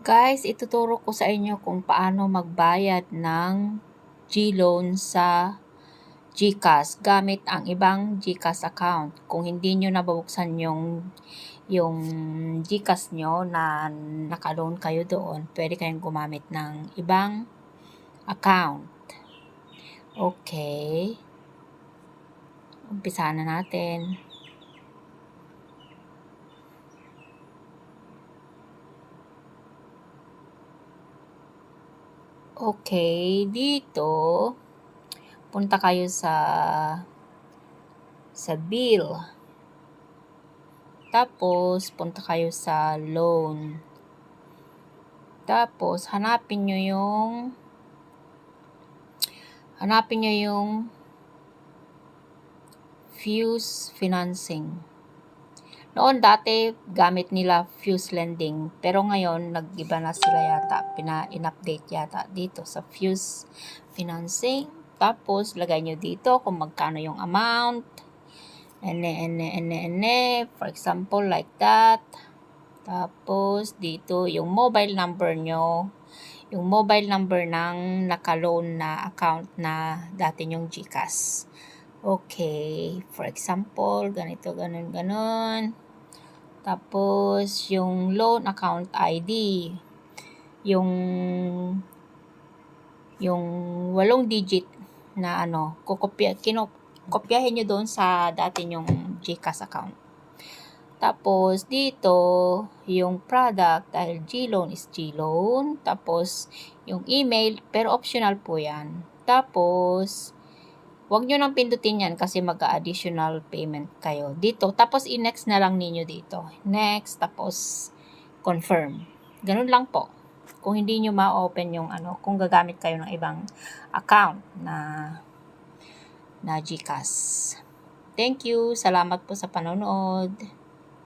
Guys, ituturo ko sa inyo kung paano magbayad ng G-loan sa GCash gamit ang ibang GCash account. Kung hindi nyo nabubuksan yung yung GCash nyo na nakaloan kayo doon, pwede kayong gumamit ng ibang account. Okay. Umpisa na natin. Okay, dito punta kayo sa sa bill. Tapos punta kayo sa loan. Tapos hanapin nyo yung hanapin nyo yung Fuse Financing. Noon dati gamit nila Fuse Lending pero ngayon nag-iba na sila yata, pina-in-update yata dito sa Fuse Financing. Tapos lagay nyo dito kung magkano yung amount. Ene, ene, ene, ene. For example, like that. Tapos dito yung mobile number nyo. Yung mobile number ng nakaloan na account na dati yung GCash. Okay, for example, ganito, ganun, ganun. Tapos, yung loan account ID, yung yung walong digit na ano, kukopya, kinokopyahin nyo doon sa dati yung GCash account. Tapos, dito, yung product, dahil G-loan is G-loan. Tapos, yung email, pero optional po yan. Tapos, Huwag nyo nang pindutin yan kasi mag-additional payment kayo dito. Tapos, i-next na lang ninyo dito. Next, tapos, confirm. Ganun lang po. Kung hindi nyo ma-open yung ano, kung gagamit kayo ng ibang account na na GCash. Thank you. Salamat po sa panonood.